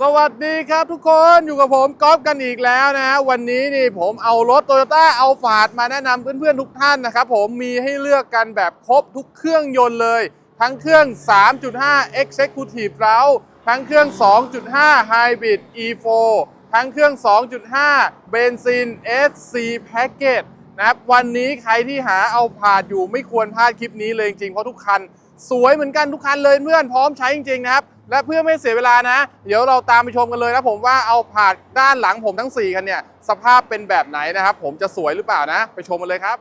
สวัสดีครับทุกคนอยู่กับผมก๊อฟกันอีกแล้วนะวันนี้นี่ผมเอารถ Toyota a l p h a r d มาแนะนำเพื่อนๆทุกท่านนะครับผมมีให้เลือกกันแบบครบทุกเครื่องยนต์เลย ทั้งเครื่อง 3.5 Executive r o u ทั้งเครื่อง 2.5 Hybrid E4 ทั้งเครื่อง 2.5 เบนซิน SC Package นะครับวันนี้ใครที่หาเอาผาดอยู่ไม่ควรพลาดคลิปนี้เลยจริงๆเพราะทุกคัน สวยเหมือนกันทุกคันเลยเพื่อนพร้อมใช้จริงๆนะครับ และเพื่อไม่เสียเวลานะ เดี๋ยวเราตามไปชมกันเลยนะผมว่าเอาผาดด้านหลังผมทั้ง4คันเนี่ย สภาพเป็นแบบไหนนะครับ ผมจะสวยหรือเปล่านะ ไปชมกันเลยครับ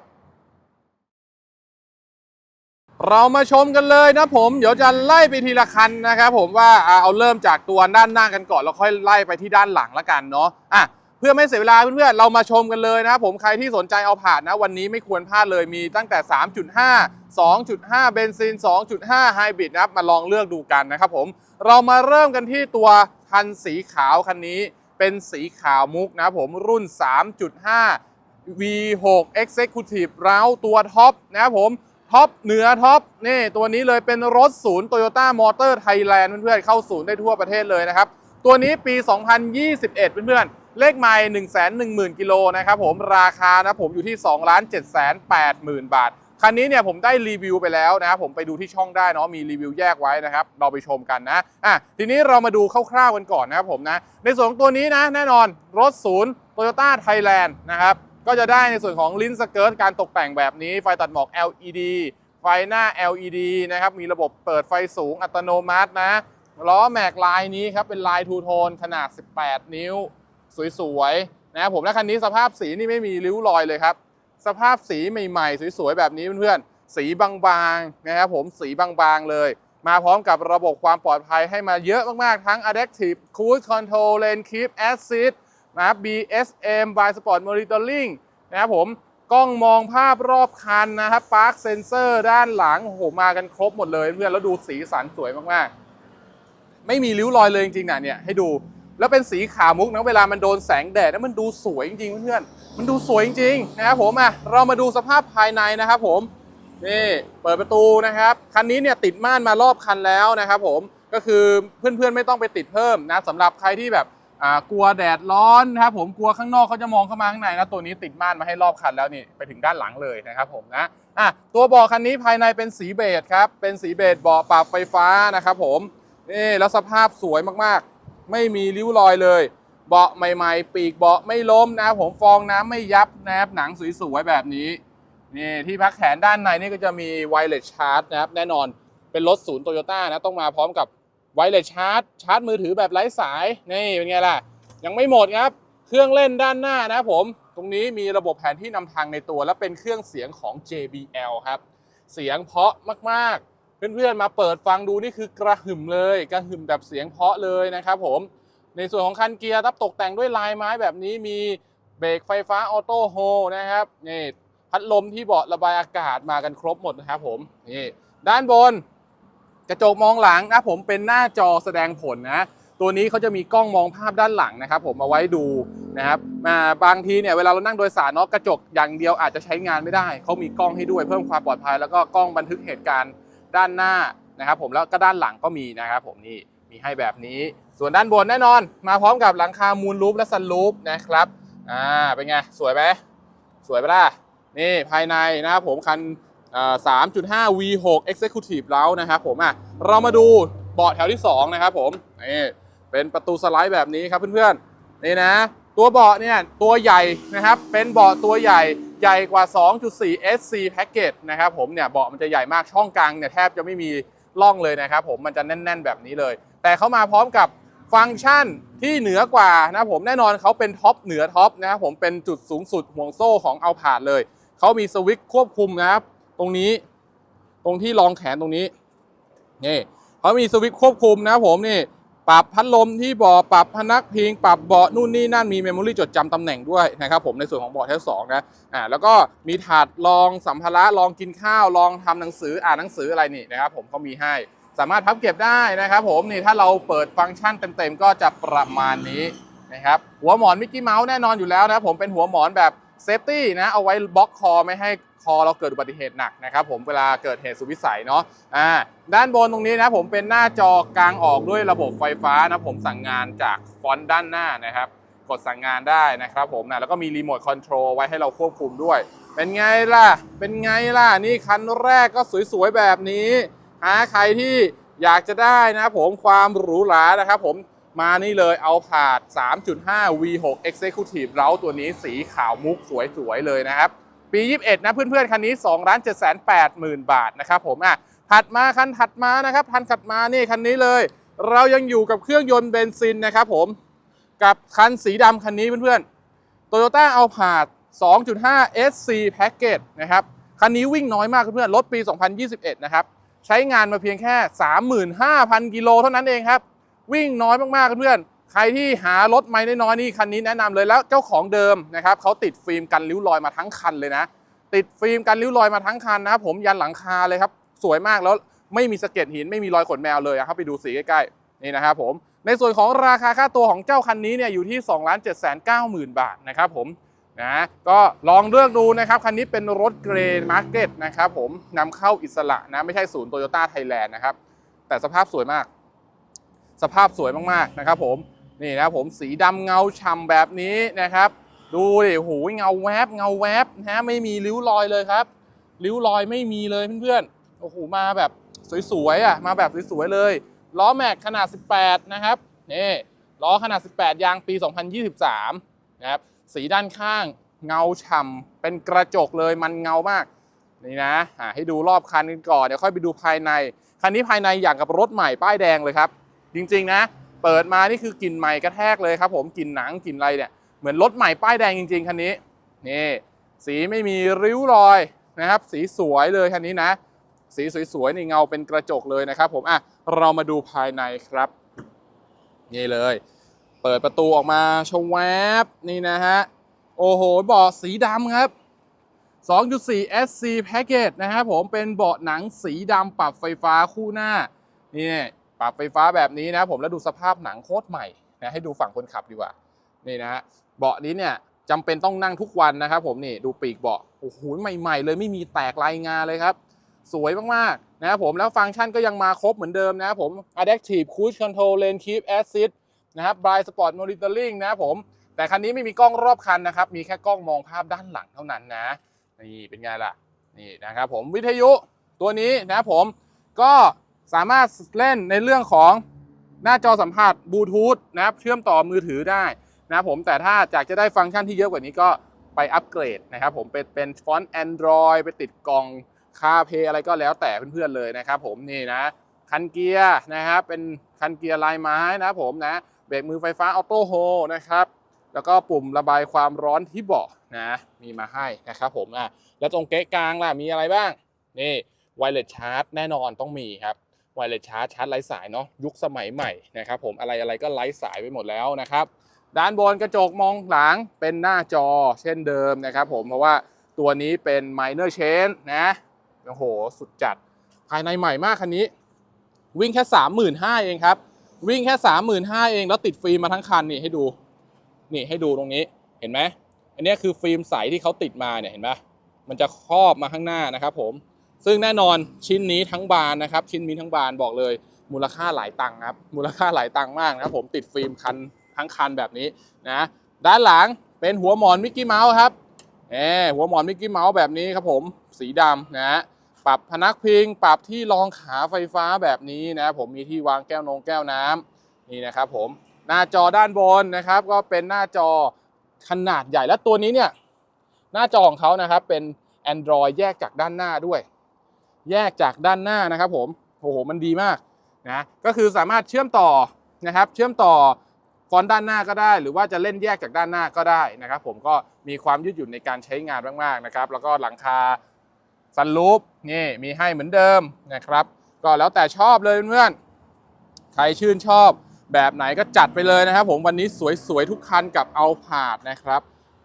เรามาชมกันเลยนะผมเดี๋ยวจะไล่ไปทีละคันนะครับผมว่าเอาเริ่มจากตัวด้านหน้ากันก่อนแล้วค่อยไล่ไปที่ด้านหลังละกันเนาะอะเพื่อไม่เสียเวลาเพื่อนๆ เรามาชมกันเลยนะครับผมใครที่สนใจเอาผ่านนะวันนี้ไม่ควรพลาดเลยมีตั้งแต่ 3.5 2.5 เบนซิน 2.5 ไฮบริดนะครับมาลองเลือกดูกันนะครับผม เรามาเริ่มกันที่ตัวคันสีขาวคันนี้เป็นสีขาวมุกนะผมรุ่น 3.5 V6 Executive r o u ตัวท็อปนะครับผมท็อปเหนือท็อปนี่ตัวนี้เลยเป็นรถศูนย์ Toyota Motor Thailand เพื่อนๆเข้าศูนย์ได้ทั่วประเทศเลยนะครับ ตัวนี้ปี 2021 เพื่อนๆ เลขไมล์110,000 กิโลนะครับผมราคานะผมอยู่ที่ 2 780,000 บาท คันนี้เนี่ยผมได้รีวิวไปแล้วนะครับผมไปดูที่ช่องได้เนาะมีรีวิวแยกไว้นะครับ เราไปชมกันนะอะทีนี้เรามาดูคร่าวๆกันก่อนนะครับผมนะในส่วนของตัวนี้นะแน่นอนรถศูนย์ Toyota Thailand นะครับก็จะได้ในส่วนของลิ้นสเกิร์ตการตกแต่งแบบนี้ ไฟตัดหมอก LED ไฟหน้า LED นะครับมีระบบเปิดไฟสูงอัตโนมัตินะล้อแม็กลายนี้ครับเป็นลายทูโทนขนาด 18 นิ้ว สวยๆนะครับผมและคันนี้สภาพสีนี่ไม่มีริ้วรอยเลยครับ สภาพสีใหม่ๆ สวยๆ แบบนี้เพื่อนๆ สีบางๆ นะครับผมสีบางๆ เลย มาพร้อมกับระบบความปลอดภัยให้มาเยอะมากๆ ทั้ง Adaptive Cruise Control Lane Keep Assist นะครับ BSM by Sport Monitoring นะครับผมกล้องมองภาพรอบคันนะครับ Park Sensor ด้านหลังโหมากันครบหมดเลยเพื่อนแล้วดูสีสันสวยมากๆ ไม่มีริ้วรอยเลยจริงๆนะเนี่ยให้ดู แล้วเป็นสีขาวมุกนะเวลามันโดนแสงแดดนะมันดูสวยจริงๆเพื่อนๆมันดูสวยจริงๆนะครับผมอะเรามาดูสภาพภายในนะครับผมนี่เปิดประตูนะครับคันนี้เนี่ยติดม่านมารอบคันแล้วนะครับผมก็คือเพื่อนๆไม่ต้องไปติดเพิ่มนะสำหรับใครที่แบบกลัวแดดร้อนนะครับผมกลัวข้างนอกเขาจะมองเข้ามาข้างในนะตัวนี้ติดม่านมาให้รอบคันแล้วนี่ไปถึงด้านหลังเลยนะครับผมนะอะตัวเบาะคันนี้ภายในเป็นสีเบจครับเป็นสีเบจเบาะปรับไฟฟ้านะครับผมนี่แล้วสภาพสวยมาก ไม่มีริ้วรอยเลย เบาะใหม่ ๆ ปีกเบาะไม่ล้มนะผมฟองน้ำไม่ยับนะครับหนังสวยๆแบบนี้นี่ที่พักแขนด้านในนี่ก็จะมีไวเลสชาร์จนะครับแน่นอนเป็นรถศูนย์โตโยต้านะต้องมาพร้อมกับไวเลสชาร์จชาร์จมือถือแบบไร้สายนี่เป็นไงล่ะ ยังไม่หมดครับ เครื่องเล่นด้านหน้านะผม ตรงนี้มีระบบแผนที่นำทางในตัว และเป็นเครื่องเสียงของ JBL ครับ เสียงเพราะมากๆ เพื่อนๆมาเปิดฟังดูนี่คือกระหึ่มเลยกระหึ่มแบบเสียงเพาะเลยนะครับผมในส่วนของคันเกียร์ครับตกแต่งด้วยลายไม้แบบนี้มีเบรกไฟฟ้าออโต้โฮนะครับนี่พัดลมที่เบาะระบายอากาศมากันครบหมดนะครับผมนี่ด้านบน กระจกมองหลังนะผมเป็นหน้าจอแสดงผลนะตัวนี้เขาจะมีกล้องมองภาพด้านหลังนะครับ ผมเอาไว้ดูนะครับมาบางทีเนี่ยเวลาเรานั่งโดยสารเนาะกระจกอย่างเดียวอาจจะใช้งานไม่ได้เขามีกล้องให้ด้วยเพิ่มความปลอดภัยแล้วก็กล้องบันทึกเหตุการณ์ ด้านหน้านะครับผมแล้วก็ด้านหลังก็มีนะครับผมนี่มีให้แบบนี้ ส่วนด้านบนแน่นอน มาพร้อมกับหลังคามูลลูปและซันลูปนะครับอ่าเป็นไงสวยไหมสวยปะล่ะนี่ภายในนะครับผมคันอ่า3.5 V6 Executive แล้วนะครับผมอะเรามาดูเบาะแถวที่ 2 นะครับผมนี่เป็นประตูสไลด์แบบนี้ครับเพื่อนๆนี่นะ ตัวเบาะเนี่ยตัวใหญ่นะครับ เป็นเบาะตัวใหญ่ใหญ่กว่า 2.4 SC Package นะครับผมเนี่ยเบาะมันจะใหญ่มากช่องกลางเนี่ยแทบจะไม่มีร่องเลยนะครับผมมันจะแน่น ๆ แบบนี้เลย แต่เขามาพร้อมกับฟังก์ชันที่เหนือกว่านะผมแน่นอนเขาเป็นท็อปเหนือท็อปนะครับผมเป็นจุดสูงสุดห่วงโซ่ของเอาผาดเลยเขามีสวิตช์ควบคุมนะครับ ตรงนี้ตรงที่รองแขนตรงนี้นี่เขามีสวิตช์ควบคุมนะครับผมนี่ ปรับพัดลมที่เบาะปรับพนักพิง ปรับเบาะนู่นนี่นั่นมีเมมโมรี่จดจำตำแหน่งด้วยนะครับผมในส่วนของเบาะทั้สองนะอ่าแล้วก็มีถาดรองสัมภาระรองกินข้าวรองทำหนังสืออ่านหนังสืออะไรนี่นะครับผมเขามีให้สามารถพับเก็บได้นะครับผมนี่ถ้าเราเปิดฟังก์ชันเต็มๆ ก็จะประมาณนี้นะครับหัวหมอนมิกกี้เมาส์แน่นอนอยู่แล้วนะครับผมเป็นหัวหมอนแบบ เซฟตี้นะเอาไว้บล็อกคอไม่ให้คอเราเกิดอุบัติเหตุหนักนะครับผมเวลาเกิดเหตุสุดวิสัยเนาะอ่าด้านบนตรงนี้นะผมเป็นหน้าจอกลางออกด้วยระบบไฟฟ้านะผมสั่งงานจากฟอนต์ด้านหน้านะครับ กดสั่งงานได้นะครับผมนะแล้วก็มีรีโมทคอนโทรลไว้ให้เราควบคุมด้วย เป็นไงล่ะ เป็นไงล่ะ นี่คันแรกก็สวยๆแบบนี้หาใครที่อยากจะได้นะครับผมความหรูหรานะครับผม มานี่เลยเอาผาด 3.5 V6 Executive เร้าตัวนี้สีขาวมุกสวยๆเลยนะครับ ปี 21 นะเพื่อนๆ คันนี้2ล้าน7 8 0 0 0 0 บาทนะครับผมอะถัดมาคันถัดมานะครับคันถัดมานี่คันนี้เลย เรายังอยู่กับเครื่องยนต์เบนซินนะครับผม กับคันสีดำคันนี้เพื่อนๆ Toyota a l p a r d 2.5 SC Package นะครับคันนี้วิ่งน้อยมากเพื่อนๆ รถปี 2021 นะครับ ใช้งานมาเพียงแค่ 35,000 กิโลเท่านั้นเองครับ วิ่งน้อยมากๆเพื่อนใครที่หารถไม่น้อยนี่คันนี้แนะนำเลยแล้วเจ้าของเดิมนะครับเขาติดฟิล์มกันริ้วรอยมาทั้งคันเลยนะ ติดฟิล์มกันริ้วรอยมาทั้งคันนะครับผมยันหลังคาเลยครับ สวยมากแล้วไม่มีสะเก็ดหินไม่มีรอยขนแมวเลยครับไปดูสีใกล้ๆนี่นะครับผมในส่วนของราคาค่าตัวของเจ้าคันนี้เนี่ยอยู่ที่2 7 9 0 0 0 0บาทนะครับผมนะก็ลองเลือกดูนะครับ คันนี้เป็นรถเกรย์มาร์เก็ตนะครับผมนำเข้าอิสระนะไม่ใช่ศูนย์โตโยต้าไทยแลนด์นะครับแต่สภาพสวยมาก สภาพสวยมากๆนะครับผมนี่นะผมสีดำเงาฉ่ำแบบนี้นะครับ ดูดิโอ้โหเงาแวบเงาแวบนะไม่มีริ้วรอยเลยครับ ริ้วรอยไม่มีเลยเพื่อนๆโอ้โหมาแบบสวยๆอะมาแบบสวยๆเลยล้อแม็กขนาด 18 นะครับนี่ล้อขนาด 18 ยางปี 2023 นะครับ สีด้านข้างเงาฉ่ำเป็นกระจกเลยมันเงามาก นี่นะอะให้ดูรอบคันกันก่อน เดี๋ยวค่อยไปดูภายใน คันนี้ภายในอย่างกับรถใหม่ป้ายแดงเลยครับ จริง ๆ นะ เปิดมานี่คือกลิ่นใหม่กระแทกเลยครับผมกลิ่นหนังกลิ่นอะไรเนี่ยเหมือนรถใหม่ป้ายแดงจริง ๆ คันนี้นี่สีไม่มีริ้วรอยนะครับ สีสวยเลยคันนี้นะ สีสวยๆนี่เงาเป็นกระจกเลยนะครับ ผมอะเรามาดูภายในครับ นี่เลย เปิดประตูออกมาชมแวบนี่นะฮะโอ้โหเบาะสีดำครับ 2.4 SC Package นะครับผมเป็นเบาะหนังสีดำปรับไฟฟ้าคู่หน้านี่ ปรับไฟฟ้าแบบนี้นะผมแล้วดูสภาพหนังโคตรใหม่นะให้ดูฝั่งคนขับดีกว่านี่นะฮะเบาะนี้เนี่ยจำเป็นต้องนั่งทุกวันนะครับผมนี่ดูปีกเบาะโอ้โหใหม่ๆ เลยไม่มีแตกลายงาเลยครับ สวยมากๆนะครับผมแล้วฟังก์ชันก็ยังมาครบเหมือนเดิมนะครับผม Adaptive Cruise Control Lane Keep Assist นะครับ Blind Spot Monitoring นะครับผมแต่คันนี้ไม่มีกล้องรอบคันนะครับ มีแค่กล้องมองภาพด้านหลังเท่านั้นนะ นี่เป็นไงล่ะ นี่นะครับผมวิทยุตัวนี้นะครับผมก็ สามารถเล่นในเรื่องของหน้าจอสัมผัสบลูทูธนะครับเชื่อมต่อมือถือได้นะครับผมแต่ถ้าอยากจะได้ฟังก์ชันที่เยอะกว่านี้ก็ไปอัปเกรดนะครับผมเป็นเป็นฟอนต์ Android ไปติดกล่องคาเพอะไรก็แล้วแต่เพื่อนๆเลยนะครับผมนี่นะคันเกียร์นะครับเป็นคันเกียร์ลายไม้นะผมนะเบรกมือไฟฟ้าออโต้โฮนะครับแล้วก็ปุ่มระบายความร้อนที่เบาะนะมีมาให้นะครับผมอะแล้วตรงเก๊ะกลางล่ะมีอะไรบ้างนี่ไวเลสชาร์จแน่นอนต้องมีครับ ไวเลสชาร์จชาร์จไร้สายเนาะยุคสมัยใหม่นะครับผมอะไรอะไรก็ไร้สายไปหมดแล้วนะครับ ด้านบนกระจกมองหลังเป็นหน้าจอเช่นเดิมนะครับผมเพราะว่าตัวนี้เป็น minor change นะโอ้โห สุดจัดภายในใหม่มากคันนี้ วิ่งแค่ 35,000เองครับ วิ่งแค่ 35,000เองแล้วติดฟิล์มมาทั้งคันนี่ให้ดู นี่ให้ดูตรงนี้เห็นไหมอันนี้คือฟิล์มใสที่เขาติดมาเนี่ยเห็นไหมมันจะครอบมาข้างหน้านะครับผม ซึ่งแน่นอนชิ้นนี้ทั้งบานนะครับ ชิ้นนี้ทั้งบานบอกเลย มูลค่าหลายตังค์ครับ มูลค่าหลายตังค์มากนะครับผมติดฟิล์มคันทั้งคันแบบนี้นะด้านหลังเป็นหัวหมอนมิกกี้เมาส์ครับแหมหัวหมอนมิกกี้เมาส์แบบนี้ครับผมสีดำนะปรับพนักพิง ปรับที่รองขาไฟฟ้าแบบนี้นะผมมีที่วางแก้วนงแก้วน้ำนี่นะครับผมหน้าจอด้านบนนะครับก็เป็นหน้าจอขนาดใหญ่และตัวนี้เนี่ยหน้าจอของเขานะครับเป็น Android แยกจากด้านหน้าด้วย แยกจากด้านหน้านะครับผมโอ้โหมันดีมากนะก็คือสามารถเชื่อมต่อนะครับ เชื่อมต่อฟอนต์ด้านหน้าก็ได้ หรือว่าจะเล่นแยกจากด้านหน้าก็ได้นะครับ ผมก็มีความยืดหยุ่นในการใช้งานมากๆนะครับ แล้วก็หลังคาซันลูปนี่มีให้เหมือนเดิมนะครับ ก็แล้วแต่ชอบเลยเพื่อนๆใครชื่นชอบแบบไหนก็จัดไปเลยนะครับ ผมวันนี้สวยๆทุกคันกับเอาผาดนะครับ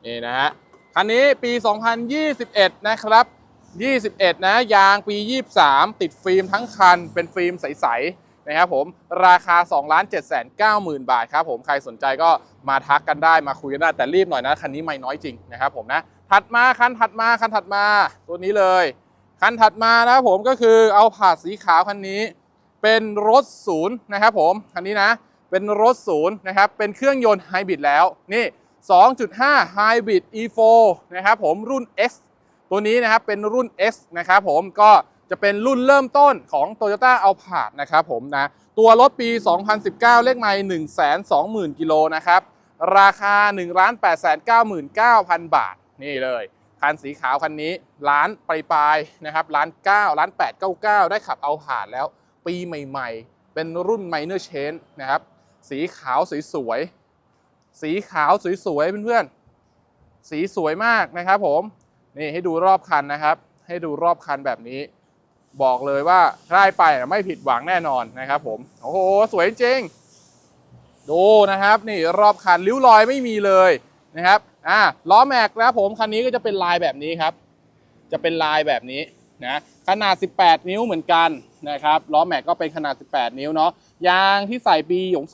นี่นะฮะคันนี้ปี 2021 นะครับ 21 นะ ยางปี 23 ติดฟิล์มทั้งคัน เป็นฟิล์มใส ๆ นะครับผม ราคา 2 7 9 0 0 0 0 บาทครับผม ใครสนใจก็มาทักกันได้ มาคุยกันได้ แต่รีบหน่อยนะ คันนี้ไม่น้อยจริงนะครับผมนะ ถัดมา คันถัดมา คันถัดมา ตัวนี้เลย คันถัดมานะครับผมก็คือเอาผาดสีขาวคันนี้ เป็นรถศูนย์นะครับผม คันนี้นะ เป็นรถศูนย์นะครับ เป็นเครื่องยนต์ไฮบริดแล้ว นี่ 2.5 Hybrid E4 นะครับผม รุ่น X ตัวนี้นะครับเป็นรุ่น X นะครับผมก็จะเป็นรุ่นเริ่มต้นของ Toyota a l p a r d นะครับผมนะตัวรถปี 2019 เลขไมล์120,000 กิโลนะครับ ราคา 1 8 9 9 0 0 0 บาท นี่เลยคันสีขาวคันนี้ล้านปลายๆนะครับล้าน9ล้าน8 9 9 ได้ขับเอาผ่านแล้ว ปีใหม่ๆ เป็นรุ่น Minor Change นะครับ สีขาวสวยๆ สีขาวสวยๆ เพื่อนๆ สีสวยมากนะครับผม นี่ให้ดูรอบคันนะครับ ให้ดูรอบคันแบบนี้ บอกเลยว่าได้ไปไม่ผิดหวังแน่นอนนะครับ ผมโอ้โหสวยจริงดูนะครับ นี่รอบคันริ้วรอยไม่มีเลยนะครับอ่าล้อแม็กนะผมคันนี้ก็จะเป็นลายแบบนี้ครับ จะเป็นลายแบบนี้นะขนาด 18 นิ้วเหมือนกันนะครับล้อแม็กก็เป็นขนาด 18 นิ้วเนาะยางที่ใส่ปีของ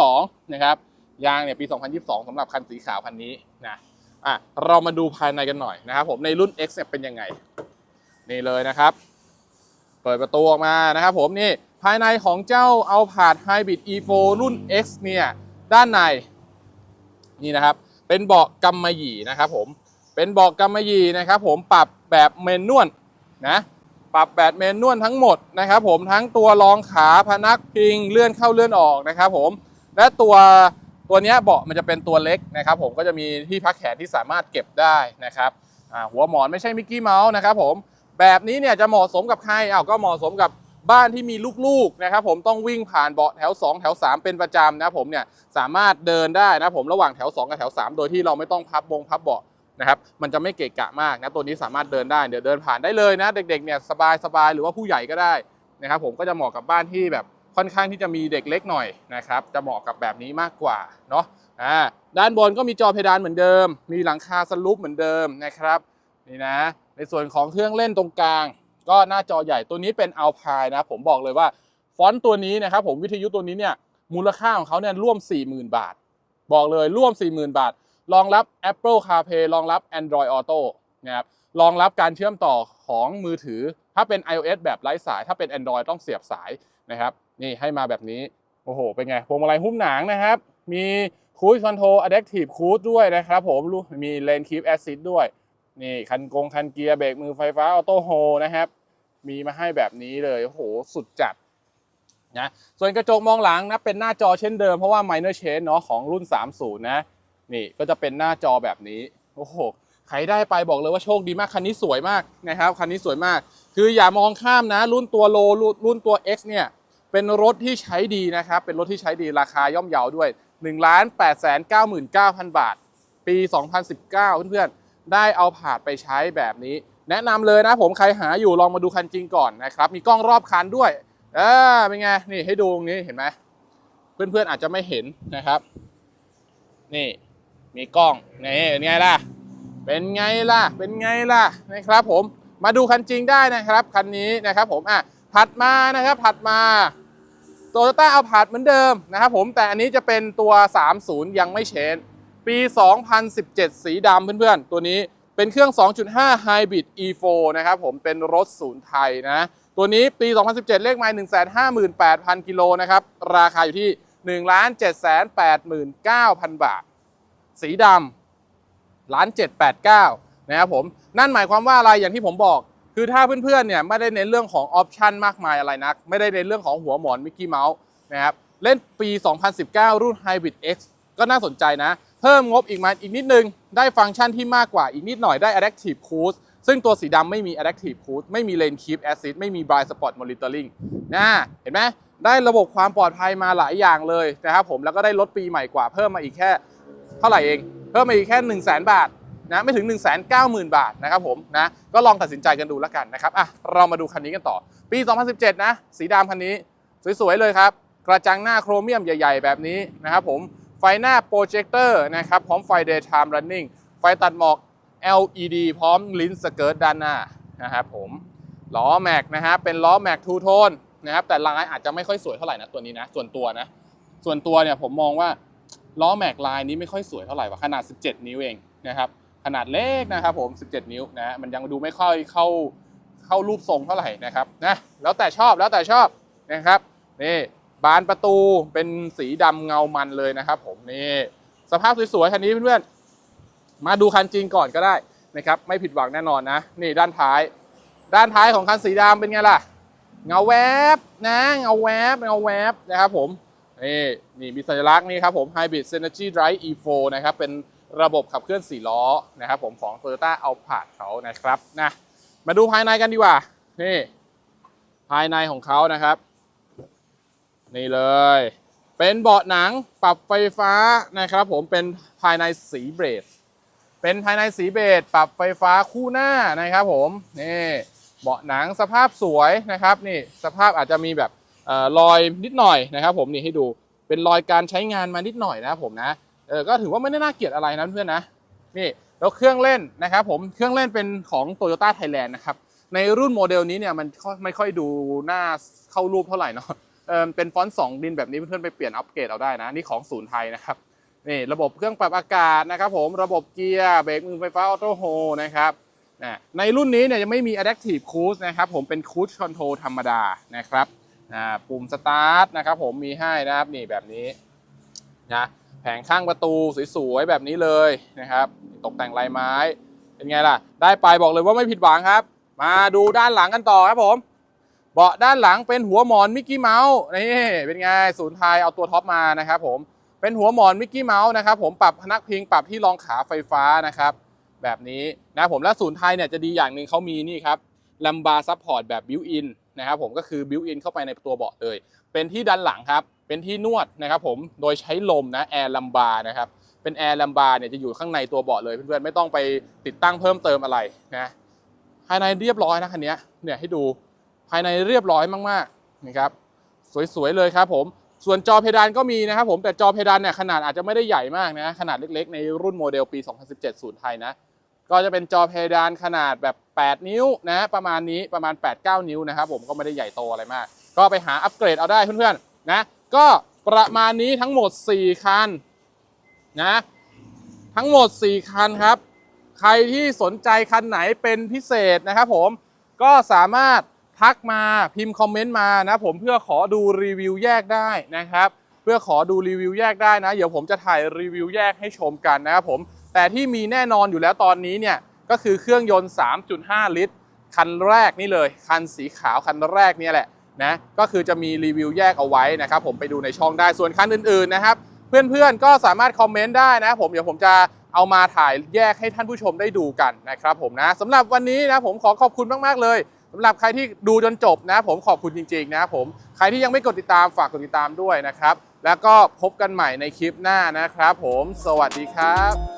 2022 นะครับยางเนี่ยปี 2022สำหรับคันสีขาวคันนี้ อะเรามาดูภายในกันหน่อยนะครับผมในรุ่น X เนี่ยเป็นยังไง นี่เลยนะครับ เปิดประตูออกมานะครับผมนี่ภายในของเจ้าเอาผาด Hybrid E4 รุ่น X เนี่ยด้านในนี่นะครับ เป็นเบาะกำมะหยี่นะครับผมเป็นเบาะกำมะหยี่นะครับ ผมปรับแบบเมนนวลนะปรับแบบเมนนวลทั้งหมดนะครับ ผมทั้งตัวรองขาพนักพิงเลื่อนเข้าเลื่อนออกนะครับ ผมและตัว ตัวนี้เบาะมันจะเป็นตัวเล็กนะครับผมก็จะมีที่พักแขนที่สามารถเก็บได้นะครับหัวหมอนไม่ใช่มิกกี้เมาส์นะครับผมแบบนี้เนี่ยจะเหมาะสมกับใครอ้าวก็เหมาะสมกับบ้านที่มีลูกๆนะครับผมต้องวิ่งผ่านเบาะแถว 2 แถว 3 เป็นประจำนะผมเนี่ยสามารถเดินได้นะผมระหว่างแถว 2 กับแถว 3 โดยที่เราไม่ต้องพับบงพับเบาะนะครับมันจะไม่เกะกะมากนะตัวนี้สามารถเดินได้เดี๋ยวเดินผ่านได้เลยนะ เด็กๆเนี่ยสบายๆหรือว่าผู้ใหญ่ก็ได้นะครับผมก็จะเหมาะกับบ้านที่แบบ ค่อนข้างที่จะมีเด็กเล็กหน่อยนะครับ จะเหมาะกับแบบนี้มากกว่าเนาะอ่าด้านบนก็มีจอเพดานเหมือนเดิม มีหลังคาสลูปเหมือนเดิมนะครับนี่นะ ในส่วนของเครื่องเล่นตรงกลาง ก็หน้าจอใหญ่ตัวนี้เป็น Alpine นะ ผมบอกเลยว่าฟอนต์ตัวนี้นะครับ ผมวิทยุตัวนี้เนี่ยมูลค่าของเขาเนี่ยร่วม 40,000 บาท บอกเลยร่วม 40,000 บาท รองรับ Apple CarPlay รองรับ Android Auto นะครับรองรับการเชื่อมต่อของมือถือ ถ้าเป็น iOS แบบไร้สาย ถ้าเป็น Android ต้องเสียบสายนะครับ นี่ให้มาแบบนี้ โอ้โห เป็นไงพวงมาลัยหุ้มหนังนะครับ มี Cruise Control Adaptive Cruise ด้วยนะครับผมมี Lane Keep Assist ด้วย นี่คันกงคันเกียร์เบรกมือไฟฟ้าออโต้โฮนะครับ มีมาให้แบบนี้เลย โอ้โห สุดจัดนะส่วนกระจกมองหลังนะเป็นหน้าจอเช่นเดิมเพราะว่า minor change เนาะของรุ่น 30 นะ นี่ก็จะเป็นหน้าจอแบบนี้ โอ้โห ใครได้ไปบอกเลยว่าโชคดีมาก คันนี้สวยมากนะครับ คันนี้สวยมาก คืออย่ามองข้ามนะ รุ่นตัวโลรุ่นรุ่นตัว X เนี่ย เป็นรถที่ใช้ดีนะครับ เป็นรถที่ใช้ดีราคาย่อมเยาด้วย1 8 9 9 0 0 0 บาท ปี 2019 เพื่อนๆ ได้เอาผาดไปใช้แบบนี้ แนะนำเลยนะผมใครหาอยู่ลองมาดูคันจริงก่อนนะครับ มีกล้องรอบคันด้วยเออเป็นไง นี่ให้ดูตรงนี้เห็นไหมเพื่อนๆอาจจะไม่เห็นนะครับ นี่มีกล้องนี่เป็นไงล่ะ เป็นไงล่ะ เป็นไงล่ะนะครับ ผมมาดูคันจริงได้นะครับคันนี้นะครับ ผมอะถัดมานะครับถัดมา โตโยต้าเอาผาดเหมือนเดิมนะครับผมแต่อันนี้จะเป็นตัว 30 ยังไม่เชนปี 2017 สีดำเพื่อนๆ ตัวนี้เป็นเครื่อง 2.5 Hybrid E4 นะครับผมเป็นรถศูนย์ไทยนะ ตัวนี้ปี 2017 เลขไมล์158,000 กิโลนะครับ ราคาอยู่ที่ 1,789,000 บาท สีดำล้าน789 นะครับผม นั่นหมายความว่าอะไรอย่างที่ผมบอก คือถ้าเพื่อนๆเนี่ยไม่ได้ในเรื่องของออปชันมากมายอะไรนัก ไม่ได้ในเรื่องของหัวหมอนมิกกี้เมาส์นะครับเล่นปี 2019 รุ่น Hybrid X ก็น่าสนใจนะ เพิ่มงบอีกมาอีกนิดนึง ได้ฟังก์ชันที่มากกว่าอีกนิดหน่อยได้ Adaptive Cruise ซึ่งตัวสีดำไม่มี Adaptive Cruise ไม่มี Lane Keep Assist ไม่มี Blind Spot Monitoring นะเห็นไหมได้ระบบความปลอดภัยมาหลายอย่างเลยนะครับผมแล้วก็ได้รถปีใหม่กว่าเพิ่มมาอีกแค่ เท่าไหร่เอง เพิ่มมาอีกแค่ 1 0 0 0 0แบาท นะไม่ถึง 1 9 0 0 0 0 บาทนะครับผมนะก็ลองตัดสินใจกันดูแล้วกันนะครับอะเรามาดูคันนี้กันต่อ ปี 2017 นะ สีดำคันนี้ สวยๆ เลยครับ กระจังหน้าโครเมียมใหญ่ ๆ แบบนี้นะครับผมไฟหน้าโปรเจคเตอร์นะครับพร้อมไฟ daytime running ไฟตัดหมอก LED พร้อมลิ้นสเกิร์ตด้านหน้านะครับผมล้อแม็กนะฮะเป็นล้อแม็กทูโทนนะครับแต่ลายอาจจะไม่ค่อยสวยเท่าไหร่นะตัวนี้นะส่วนตัวนะส่วนตัวเนี่ยผมมองว่าล้อแม็กลายนี้ไม่ค่อยสวยเท่าไหร่ว่ะขนาด 17 นิ้วเองนะครับ ขนาดเล็กนะครับผม 17 นิ้วนะมันยังดูไม่ค่อยเข้าเข้ารูปทรงเท่าไหร่นะครับนะแล้วแต่ชอบแล้วแต่ชอบนะครับนี่บานประตูเป็นสีดำเงามันเลยนะครับผมนี่สภาพสวยๆคันนี้เพื่อนๆมาดูคันจริงก่อนก็ได้นะครับไม่ผิดหวังแน่นอนนะนี่ด้านท้าย ด้านท้ายของคันสีดำเป็นไงล่ะ เงาแวบนะเงาแวบเงาแวบนะครับผมนี่นี่มีสัญลักษณ์นี่ครับผม Hybrid Synergy Drive E4 นะครับเป็น ระบบขับเคลื่อน 4 ล้อนะครับผมของ Toyota Alphard เขานะครับนะมาดูภายในกันดีกว่านี่ภายในของเขานะครับ นี่เลย เป็นเบาะหนังปรับไฟฟ้านะครับ ผมเป็นภายในสีเบรดเป็นภายในสีเบจปรับไฟฟ้าคู่หน้านะครับผมนี่เบาะหนังสภาพสวยนะครับนี่สภาพอาจจะมีแบบออรอยนิดหน่อยนะครับ ผมนี่ให้ดูเป็นรอยการใช้งานมานิดหน่อยนะครับผมนะ เออก็ถือว่าไม่ได้น่าเกลียดอะไรนะเพื่อนนะนี่แล้วเครื่องเล่นนะครับผมเครื่องเล่นเป็นของ Toyota Thailand นะครับในรุ่นโมเดลนี้เนี่ยมันไม่ค่อยดูหน้าเข้ารูปเท่าไหร่เนาะเออเป็นฟอนต์สองดินแบบนี้เพื่อนๆไปเปลี่ยนอัปเกรดเอาได้นะนี่ของศูนย์ไทยนะครับนี่ระบบเครื่องปรับอากาศนะครับผมระบบเกียร์เบรกมือไฟฟ้าออโต้โฮนะครับในรุ่นนี้เนี่ยยังไม่มี Adaptive Cruise นะครับผมเป็น Cruise Control ธรรมดานะครับปุ่มสตาร์ทนะครับผมมีให้นะครับนี่แบบนี้นะ ผงข้างประตูสวยๆแบบนี้เลยนะครับ ตกแต่งลายไม้ เป็นไงล่ะ ได้ไปบอกเลยว่าไม่ผิดหวังครับ มาดูด้านหลังกันต่อครับผม เบาะด้านหลังเป็นหัวหมอนมิกกี้เมาส์นี่เป็นไงศูนย์ไทยเอาตัวท็อปมานะครับผมเป็นหัวหมอนมิกกี้เมาส์นะครับผมปรับพนักพิงปรับที่รองขาไฟฟ้านะครับ แบบนี้นะผมและศูนย์ไทยเนี่ยจะดีอย่างหนึ่งเขามีนี่ครับลัมบาร์ซัพพอร์ตแบบบิวอินนะครับผมก็คือบิวอินเข้าไปในตัวเบาะเลย เป็นที่ด้านหลังครับ เป็นที่นวดนะครับผมโดยใช้ลมนะแอร์ลัมบานะครับเป็นแอร์ลัมบาเนี่ยจะอยู่ข้างในตัวเบาะเลยเพื่อนๆไม่ต้องไปติดตั้งเพิ่มเติมอะไรนะภายในเรียบร้อยนะคันนี้เนี่ยให้ดูภายในเรียบร้อยมากๆนะครับสวยๆเลยครับผมส่วนจอเพดานก็มีนะครับผมแต่จอเพดานเนี่ยขนาดอาจจะไม่ได้ใหญ่มากนะขนาดเล็กๆ ในรุ่นโมเดลปี 2017 ศูนย์ไทยนะก็จะเป็นจอเพดานขนาดแบบ 8 นิ้วนะประมาณนี้ประมาณ 8-9 นิ้วนะครับผมก็ไม่ได้ใหญ่โตอะไรมาก ก็ไปหาอัปเกรดเอาได้เพื่อนๆนะ ก็ประมาณนี้ทั้งหมด 4 คันนะทั้งหมด 4 คันครับ ใครที่สนใจคันไหนเป็นพิเศษนะครับผมก็สามารถทักมาพิมพ์คอมเมนต์มานะผมเพื่อขอดูรีวิวแยกได้นะครับ เพื่อขอดูรีวิวแยกได้นะ เดี๋ยวผมจะถ่ายรีวิวแยกให้ชมกันนะครับผมแต่ที่มีแน่นอนอยู่แล้วตอนนี้เนี่ยก็คือเครื่องยนต์ 3.5 ลิตร คันแรกนี่เลย คันสีขาวคันแรกเนี่ยแหละ นะก็คือจะมีรีวิวแยกเอาไว้นะครับผมไปดูในช่องได้ส่วนคันอื่นๆนะครับ เพื่อนๆก็สามารถคอมเมนต์ได้นะผมเดี๋ยวผมจะเอามาถ่ายแยกให้ท่านผู้ชมได้ดูกันนะครับผมนะสำหรับวันนี้นะผมขอขอบคุณมากๆเลยสำหรับใครที่ดูจนจบนะผมขอบคุณจริงๆนะผมใครที่ยังไม่กดติดตามฝากกดติดตามด้วยนะครับ แล้วก็พบกันใหม่ในคลิปหน้านะครับผม สวัสดีครับ